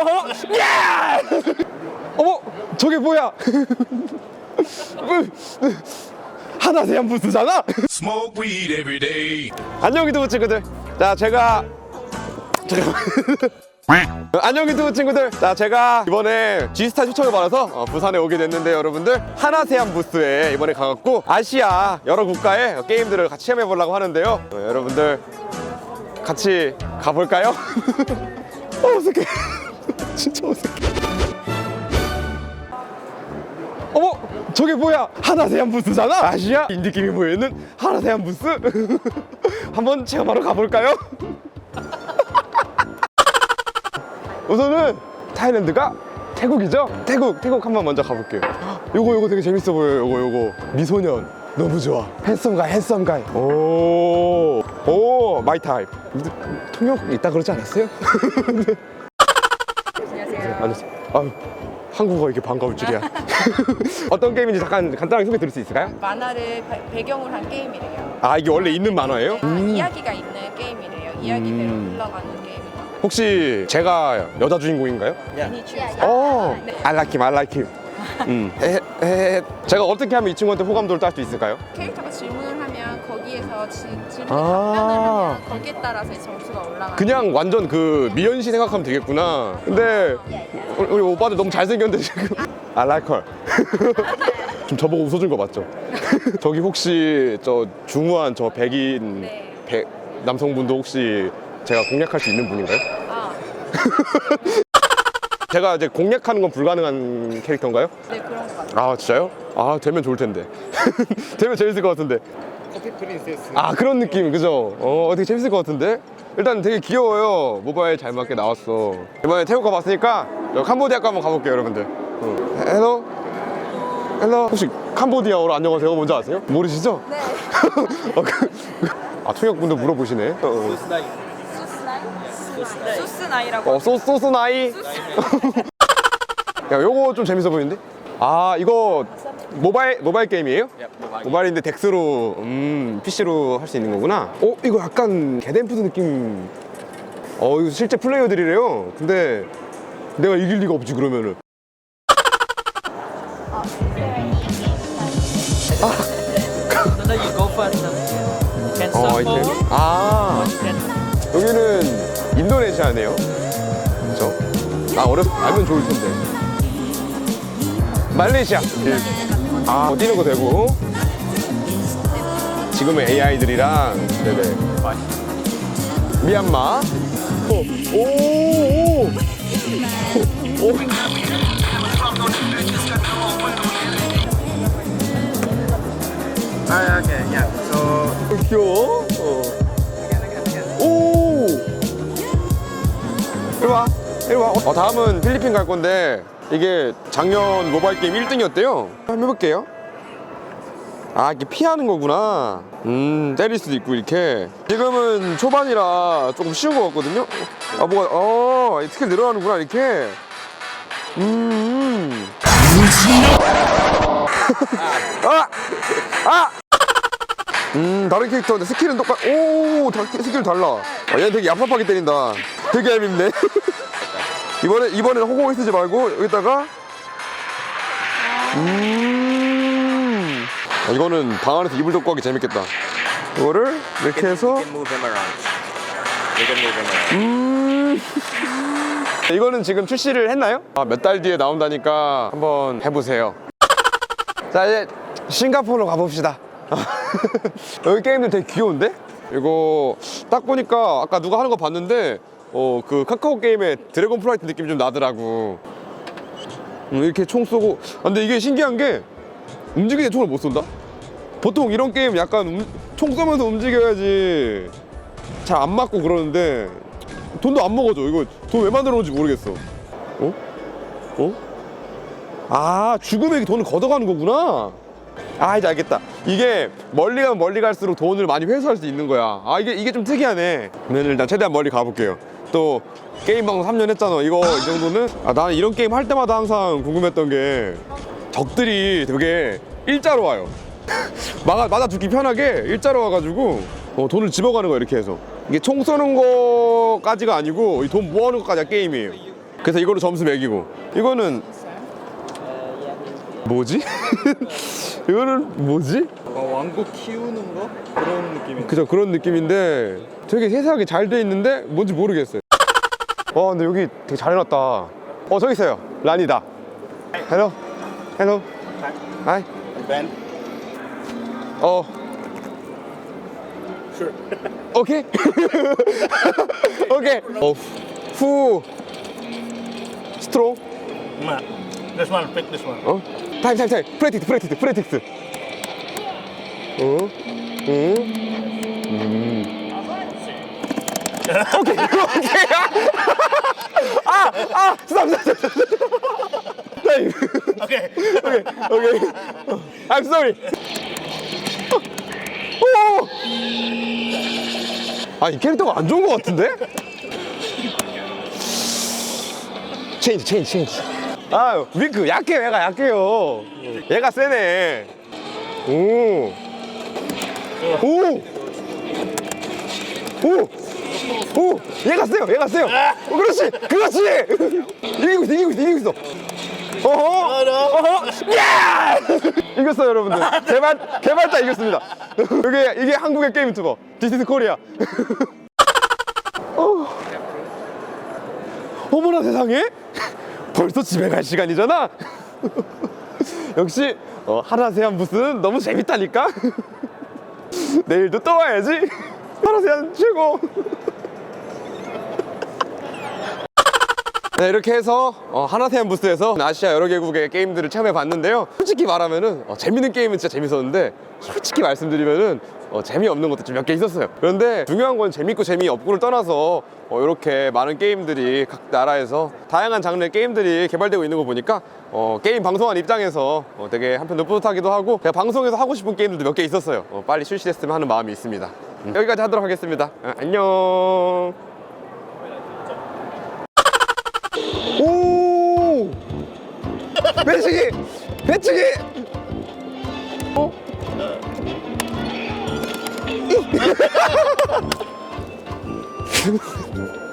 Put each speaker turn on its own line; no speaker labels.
어? 야! 어머, 저게 뭐야? 하나 세안 부스잖아.
Smoke weed every day.
안녕 유튜브 친구들. 자, 제가 잠깐만. 안녕 유튜브 친구들. 자, 제가 이번에 G스타 초청을 받아서 어, 부산에 오게 됐는데 여러분들 하나세안 부스에 이번에 가갖고 아시아 여러 국가의 게임들을 같이 체험해 보려고 하는데요. 어, 여러분들 같이 가볼까요? 어, 어색해. 진짜 어색해. 어머, 저게 뭐야? 하나세안 부스잖아. 아시아 인디게임이 모여있는 하나세안 부스. 한번 체험하러 가볼까요? 우선은 타일랜드가 태국이죠? 태국, 태국 한번 먼저 가볼게요. 요거 요거 되게 재밌어 보여요. 요거 요거 미소년 너무 좋아. 핸섬 가이, 핸섬 가이. 오, 오, 마이 타입. 통역 있다 그러지 않았어요? 네.
안녕하세요.
아유, 한국어 이렇게 반가울 줄이야. 어떤 게임인지 잠깐 간단하게 소개 드릴 수 있을까요?
만화를 바- 배경으로 한 게임이래요.
아 이게 원래 있는 만화예요?
아, 이야기가 있는 게임이래요. 이야기대로
음.
흘러가는 게임이고.
혹시 제가 여자 주인공인가요?
미니 츄
어,
네.
I like him, I like him. 음, 에, 에, 제가 어떻게 하면 이 친구한테 호감도를 딸 수 있을까요?
캐릭터가 질문을 지, 질문에
아.
답변을 하면 거기에 따라서 이제 점수가 올라가는.
그냥 완전 그 미연 씨 생각하면 되겠구나. 근데 우리, 우리 오빠들 너무 잘생겼는데 지금 I like her. 좀 저보고 웃어준 거 맞죠? 저기 혹시 저 중후한 저 백인
네.
백- 남성분도 혹시 제가 공략할 수 있는 분인가요?
아,
제가 이제 공략하는 건 불가능한 캐릭터인가요?
네 그런 것 같아요.
아 진짜요? 아 되면 좋을 텐데 되면 재밌을 것 같은데
커피 프린세스
아 그런 느낌 그죠? 어 되게 재밌을 것 같은데 일단 되게 귀여워요 모바일 잘 맞게 나왔어 이번에 태국 가봤으니까 저 캄보디아 거 한번 가볼게요 여러분들 응. 헬로 헬로 혹시 캄보디아어로 안녕하세요 뭔지 아세요? 모르시죠?
네.
어, 그, 아 통역분도 물어보시네 어, 어.
소스 나이라고.
어, 소, 소스 나이. 야, 요거 좀 재밌어 보이는데? 아, 이거 모바일 모바일 게임이에요? 모바일인데 덱스로 음, PC로 할 수 있는 거구나. 어, 이거 약간 개덴푸드 느낌. 어, 이거 실제 플레이어들이래요. 근데 내가 이길 리가 없지 그러면은.
No, no, you go first. Can
어. 아이템. 아, 여기는 인도네시아네요. 그죠? 아, 어려서 알면 좋을 텐데. 말레이시아. 예. 아, 뛰는 거 되고. 지금의 AI들이랑, 네네. 미얀마. 오, 오, 오. 오.
아 okay yeah so
귀여워. 어. 와. 어, 다음은 필리핀 갈 건데 이게 작년 모바일 게임 1등이었대요. 한번 해볼게요. 아, 이게 피하는 거구나. 음, 때릴 수도 있고, 이렇게. 지금은 초반이라 조금 쉬운 것 같거든요? 아, 뭐가, 어, 스킬 늘어나는구나, 이렇게. 음. 아! 아! 음 다른 캐릭터인데 스킬은 똑같 오 다, 스킬 달라 아, 얘는 되게 얍삽하게 때린다 되게 얄밉네 이번에 이번엔 허공에 쓰지 말고 여기다가 음 아, 이거는 방 안에서 이불 덮고 하기 재밌겠다 이거를 이렇게 해서 음 이거는 지금 출시를 했나요? 아, 몇 달 뒤에 나온다니까 한번 해보세요. 자, 이제 싱가포르로 가봅시다. 여기 게임들 되게 귀여운데? 이거 딱 보니까 아까 누가 하는 거 봤는데 어, 그 카카오 게임의 드래곤 플라이트 느낌이 좀 나더라고. 음, 이렇게 총 쏘고. 아, 근데 이게 신기한 게 움직이는 총을 못 쏜다? 보통 이런 게임 약간 움- 총 쏘면서 움직여야지 잘 안 맞고 그러는데 돈도 안 먹어줘. 이거 돈 왜 만들어 놓은지 모르겠어. 어? 어? 아, 죽음의 돈을 걷어가는 거구나. 아, 이제 알겠다. 이게 멀리 가면 멀리 갈수록 돈을 많이 회수할 수 있는 거야. 아, 이게, 이게 좀 특이하네. 그러면 일단 최대한 멀리 가볼게요. 또, 게임 방송 3년 했잖아. 이거, 이 정도는? 아, 나는 이런 게임 할 때마다 항상 궁금했던 게 적들이 되게 일자로 와요. 막아, 맞아 죽기 편하게 일자로 와가지고 어, 돈을 집어가는 거야 이렇게 해서 이게 총 쏘는 거까지가 아니고 이 돈 모아놓은 것까지가 게임이에요 그래서 이걸로 점수 매기고 이거는 뭐지? 이거는 뭐지?
어, 왕국 키우는 거 그런 느낌이.
그죠 그런 느낌인데 되게 세세하게 잘 돼 있는데 뭔지 모르겠어요. 와 근데 여기 되게 잘 해놨다. 어 저기 있어요. 란이다. 헬로 헬로 하이
Ben.
어 오케이 오케이 어후 스트롱
Ma, this one, pick this one.
어 타임 타임 타임 프레틱트 프레틱트 프레틱트 어 응? 음. 오케이 오케이 아 아 스탑 스탑 스탑 타임
Okay.
오케이 오케이 I'm sorry 오! 아이 캐릭터가 안 좋은 것 같은데? 체인지 체인지 체인지 아 위크 약해 얘가 약해요. 얘가 세네. 오. 오! 오! 오! 얘가 세요 얘가 세요. 어, 그렇지 그렇지. 이기고 있어 이기고 있어 이기고 있어. 어허 어허. 야! 이겼어요 여러분들. 개발 개발자 이겼습니다. 이게 이게 한국의 게임 유튜버 디스스 코리아 어. 어머나 세상에 벌써 집에 갈 시간이잖아? 역시 어, 하나세안 부스는 너무 재밌다니까? 내일도 또 와야지. 하나세안 최고 네, 이렇게 해서 어, 하나세안 부스에서 아시아 여러 개국의 게임들을 체험해 봤는데요. 솔직히 말하면은 어, 재밌는 게임은 진짜 재밌었는데 솔직히 말씀드리면은 어, 재미없는 것도 좀 몇 개 있었어요. 그런데 중요한 건 재밌고 재미없고를 떠나서 어, 이렇게 많은 게임들이 각 나라에서 다양한 장르의 게임들이 개발되고 있는 거 보니까 어, 게임 방송한 입장에서 어, 되게 한편으로 뿌듯하기도 하고 제가 방송에서 하고 싶은 게임들도 몇 개 있었어요. 어, 빨리 출시됐으면 하는 마음이 있습니다. 음, 여기까지 하도록 하겠습니다. 어, 안녕. 배치기! 배치기! 어?